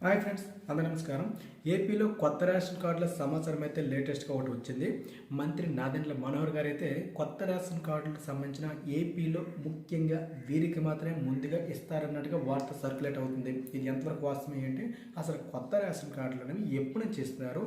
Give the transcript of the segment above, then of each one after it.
Hi friends అందరూ నమస్కారం. ఏపీలో కొత్త రేషన్ కార్డుల సమాచారం అయితే లేటెస్ట్గా ఒకటి వచ్చింది. మంత్రి నాదెండ్ల మనోహర్ గారు అయితే కొత్త రేషన్ కార్డులకు సంబంధించిన ఏపీలో ముఖ్యంగా వీరికి మాత్రమే ముందుగా ఇస్తారన్నట్టుగా వార్త సర్క్యులేట్ అవుతుంది. ఇది ఎంతవరకు వాస్తవం ఏంటి? అసలు కొత్త రేషన్ కార్డులు అనేవి ఎప్పుడు నుంచి ఇస్తున్నారు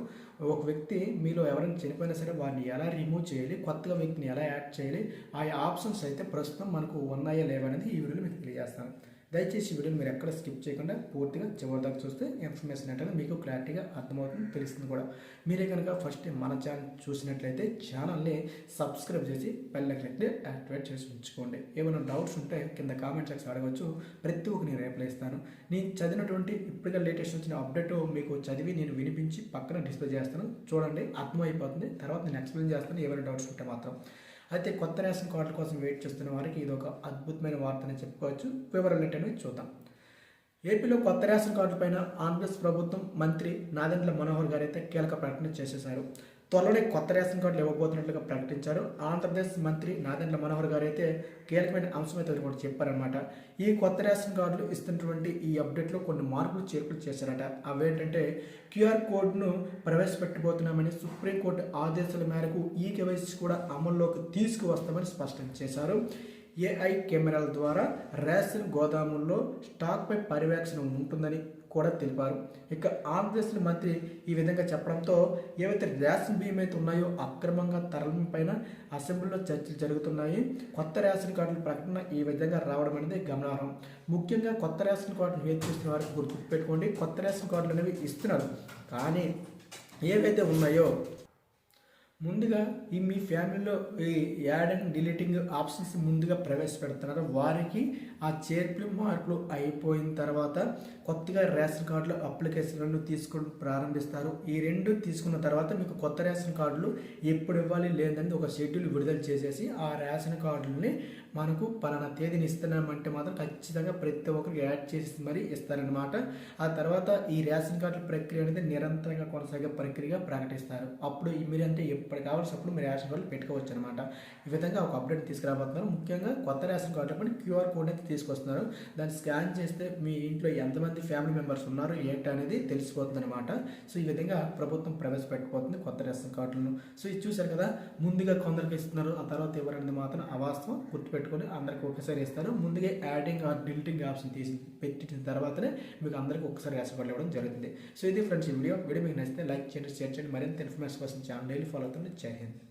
ఒక వ్యక్తి మీలో ఎవరైనా చనిపోయినా సరే వారిని ఎలా రిమూవ్ చేయాలి? కొత్తగా వ్యక్తిని ఎలా యాడ్ చేయాలి? ఆ ఆప్షన్స్ అయితే ప్రస్తుతం మనకు ఉన్నాయా లేవనేది ఈ వీడియోలో మీకు తెలియజేస్తాను. దయచేసి వీడియోని మీరు ఎక్కడ స్కిప్ చేయకుండా పూర్తిగా చివరి దాకా చూస్తే ఇన్ఫర్మేషన్ ఏంటంటే మీకు క్లారిటీగా అర్థమవుతుంది తెలుస్తుంది కూడా. మీరే కనుక ఫస్ట్ మన ఛానల్ చూసినట్లయితే ఛానల్ని సబ్స్క్రైబ్ చేసి బెల్ ఐకాన్ని యాక్టివేట్ చేసి ఉంచుకోండి. ఏమైనా డౌట్స్ ఉంటే కింద కామెంట్ సెక్షన్ అడగవచ్చు ప్రతి ఒక్క నేను రిప్లై ఇస్తాను. నేను చదివినటువంటి ఇప్పటికే లేటెస్ట్ వచ్చిన అప్డేట్ మీకు చదివి నేను వినిపించి పక్కన డిస్ప్లే చేస్తాను. చూడండి అర్థమైపోతుంది. తర్వాత నేను ఎక్స్ప్లెయిన్ చేస్తాను. ఏమైనా డౌట్స్ ఉంటే మాత్రం. అయితే కొత్త రేషన్ కార్డుల కోసం వెయిట్ చేస్తున్న వారికి ఇది ఒక అద్భుతమైన వార్త అని చెప్పుకోవచ్చు. వివరాలు చూద్దాం. ఏపీలో కొత్త రేషన్ కార్డులపైన ఆంధ్రప్రదేశ్ ప్రభుత్వం మంత్రి నాదెండ్ల మనోహర్ గారు అయితే కీలక ప్రకటన చేసేశారు. త్వరలోనే కొత్త రేషన్ కార్డులు ఇవ్వబోతున్నట్లుగా ప్రకటించారు. ఆంధ్రప్రదేశ్ మంత్రి నాదెండ్ల మనోహర్ గారు అయితే కీలకమైన అంశం అయితే కూడా చెప్పారనమాట ఈ కొత్త రేషన్ కార్డులు ఇస్తున్నటువంటి ఈ అప్డేట్లో కొన్ని మార్పులు చేర్పులు చేశారట. అవేంటంటే క్యూఆర్ కోడ్ను ప్రవేశపెట్టబోతున్నామని సుప్రీంకోర్టు ఆదేశాల మేరకు ఈ కేవైసీ కూడా అమల్లోకి తీసుకువస్తామని స్పష్టం చేశారు. ఏఐ కెమెరాల ద్వారా రేషన్ గోదాముల్లో స్టాక్పై పర్యవేక్షణ ఉంటుందని కూడా తెలిపారు. ఇక ఆంధ్రప్రదేశ్ మంత్రి ఈ విధంగా చెప్పడంతో ఏవైతే రేషన్ బియ్యం అయితే ఉన్నాయో అక్రమంగా తరలింపైన అసెంబ్లీలో చర్చలు జరుగుతున్నాయి. కొత్త రేషన్ కార్డుల ప్రకటన ఈ విధంగా రావడం అనేది గమనార్హం. ముఖ్యంగా కొత్త రేషన్ కార్డును వేచి వారికి గుర్తుపెట్టుకోండి. కొత్త రేషన్ కార్డులు అనేవి ఇస్తున్నారు. కానీ ఏవైతే ఉన్నాయో ముందుగా ఈ మీ ఫ్యామిలీలో ఈ యాడ్ అండ్ డిలీటింగ్ ఆప్షన్స్ ముందుగా ప్రవేశపెడుతున్నారు. వారికి ఆ చేర్పులు మార్పులు అయిపోయిన తర్వాత కొత్తగా రేషన్ కార్డులు అప్లికేషన్లను తీసుకుని ప్రారంభిస్తారు. ఈ రెండు తీసుకున్న తర్వాత మీకు కొత్త రేషన్ కార్డులు ఎప్పుడు ఇవ్వాలి లేదని ఒక షెడ్యూల్ విడుదల చేసేసి ఆ రేషన్ కార్డులని మనకు పలానా తేదీని ఇస్తున్నామంటే మాత్రం ఖచ్చితంగా ప్రతి ఒక్కరికి యాడ్ చేసి మరీ ఇస్తారనమాట ఆ తర్వాత ఈ రేషన్ కార్డుల ప్రక్రియ అనేది నిరంతరంగా కొనసాగే ప్రక్రియగా ప్రకటిస్తారు. అప్పుడు మీరంటే ఎప్పుడు కావాల్సినప్పుడు మీరు రేషన్ కార్డులు పెట్టుకోవచ్చు అనమాట ఈ విధంగా ఒక అప్డేట్ తీసుకురాబోతున్నారు. ముఖ్యంగా కొత్త రేషన్ కార్డు పని క్యూఆర్ కోడ్ అయితే తీసుకొస్తున్నారు. దాన్ని స్కాన్ చేస్తే మీ ఇంట్లో ఎంతమంది ఫ్యామిలీ మెంబర్స్ ఉన్నారు ఏంటి అనేది తెలిసిపోతుంది అనమాట సో ఈ విధంగా ప్రభుత్వం ప్రవేశపెట్టబోతుంది కొత్త రేషన్ కార్డులను. సో ఇది చూశారు కదా ముందుగా కొందరికి ఇస్తున్నారు. ఆ తర్వాత ఎవరనేది మాత్రం అవాస్తవం గుర్తుపెట్టుకొని అందరికి ఒకసారి ఇస్తారు. ముందుగా యాడింగ్ ఆర్ డిలీటింగ్ ఆప్షన్ తీసి పెట్టిన తర్వాతనే మీకు అందరికి ఒకసారి రేషన్ కార్డులు ఇవ్వడం జరుగుతుంది. సో ఇది ఫ్రెండ్స్ ఈ వీడియో. వీడియో మీకు నచ్చితే లైక్ చేయండి షేర్ చేయండి. మరింత ఇన్ఫర్మేషన్ కోసం ఛానల్ డైలీ ఫాలో करना जय हिंद